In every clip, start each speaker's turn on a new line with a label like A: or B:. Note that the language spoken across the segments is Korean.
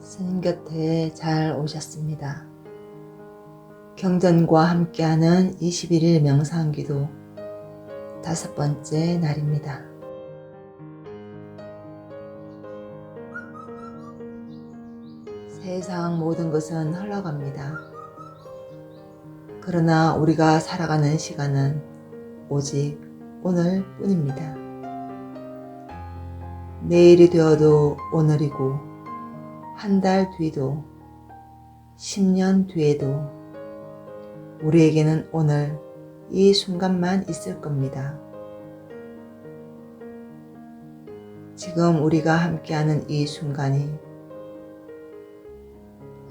A: 스님 곁에 잘 오셨습니다. 경전과 함께하는 21일 명상기도 다섯 번째 날입니다. 세상 모든 것은 흘러갑니다. 그러나 우리가 살아가는 시간은 오직 오늘 뿐입니다. 내일이 되어도 오늘이고, 한 달 뒤도, 10년 뒤에도, 우리에게는 오늘 이 순간만 있을 겁니다. 지금 우리가 함께하는 이 순간이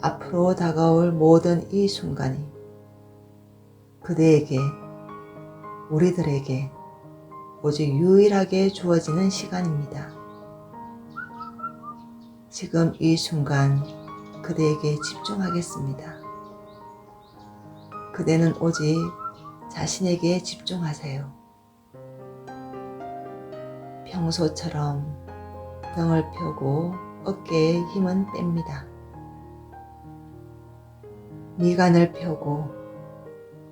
A: 앞으로 다가올 모든 이 순간이 그대에게, 우리들에게 오직 유일하게 주어지는 시간입니다. 지금 이 순간 그대에게 집중하겠습니다. 그대는 오직 자신에게 집중하세요. 평소처럼 등을 펴고 어깨에 힘은 뺍니다. 미간을 펴고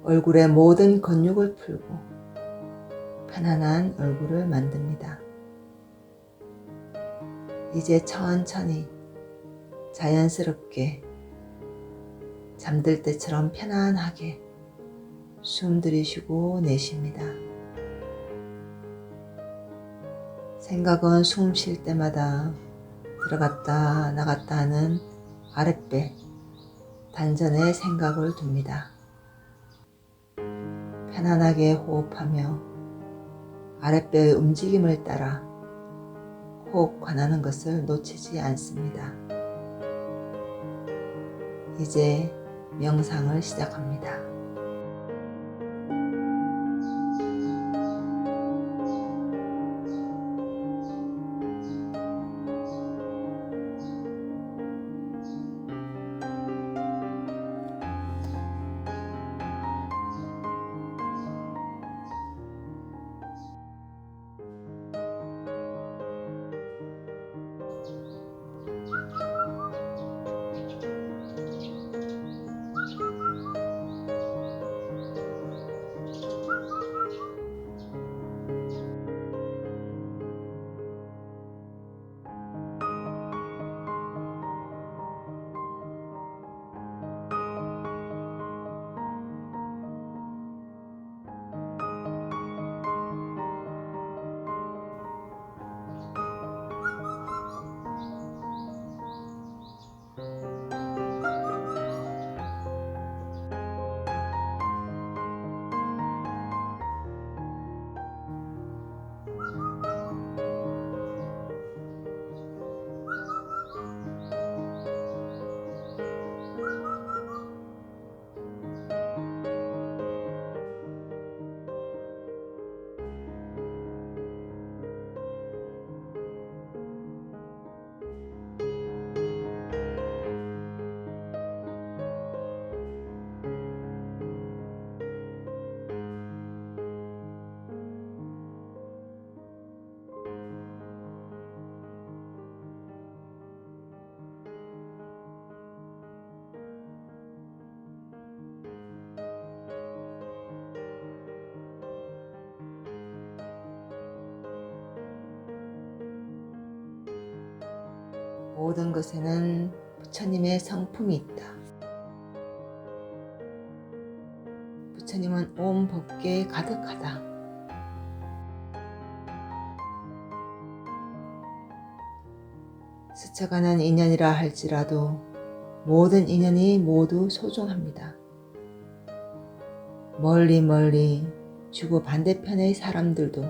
A: 얼굴의 모든 근육을 풀고 편안한 얼굴을 만듭니다. 이제 천천히 자연스럽게 잠들 때처럼 편안하게 숨 들이쉬고 내쉽니다. 생각은 숨 쉴 때마다 들어갔다 나갔다 하는 아랫배, 단전에 생각을 둡니다. 편안하게 호흡하며 아랫배의 움직임을 따라 호흡 관하는 것을 놓치지 않습니다. 이제 명상을 시작합니다. 모든 것에는 부처님의 성품이 있다. 부처님은 온 법계에 가득하다. 스쳐가는 인연이라 할지라도 모든 인연이 모두 소중합니다. 멀리 멀리 주고 반대편의 사람들도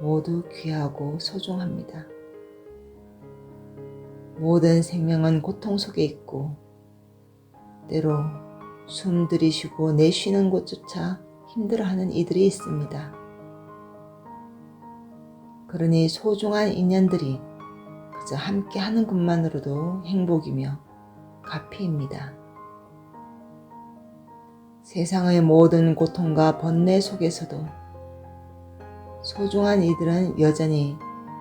A: 모두 귀하고 소중합니다. 모든 생명은 고통 속에 있고 때로 숨 들이쉬고 내쉬는 곳조차 힘들어하는 이들이 있습니다. 그러니 소중한 인연들이 그저 함께 하는 것만으로도 행복이며 가피입니다. 세상의 모든 고통과 번뇌 속에서도 소중한 이들은 여전히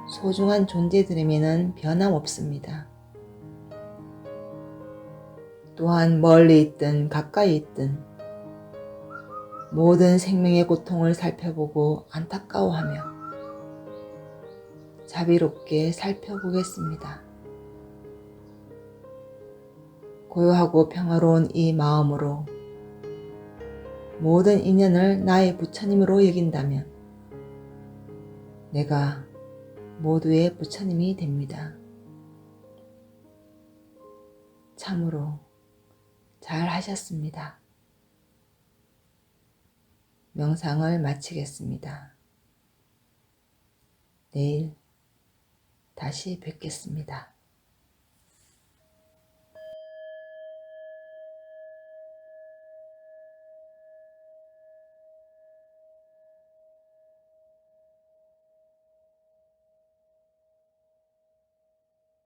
A: 소중한 존재들에게는 변함없습니다. 또한 멀리 있든 가까이 있든 모든 생명의 고통을 살펴보고 안타까워하며 자비롭게 살펴보겠습니다. 고요하고 평화로운 이 마음으로 모든 인연을 나의 부처님으로 여긴다면 내가 모두의 부처님이 됩니다. 참으로 잘 하셨습니다. 명상을 마치겠습니다. 내일 다시 뵙겠습니다.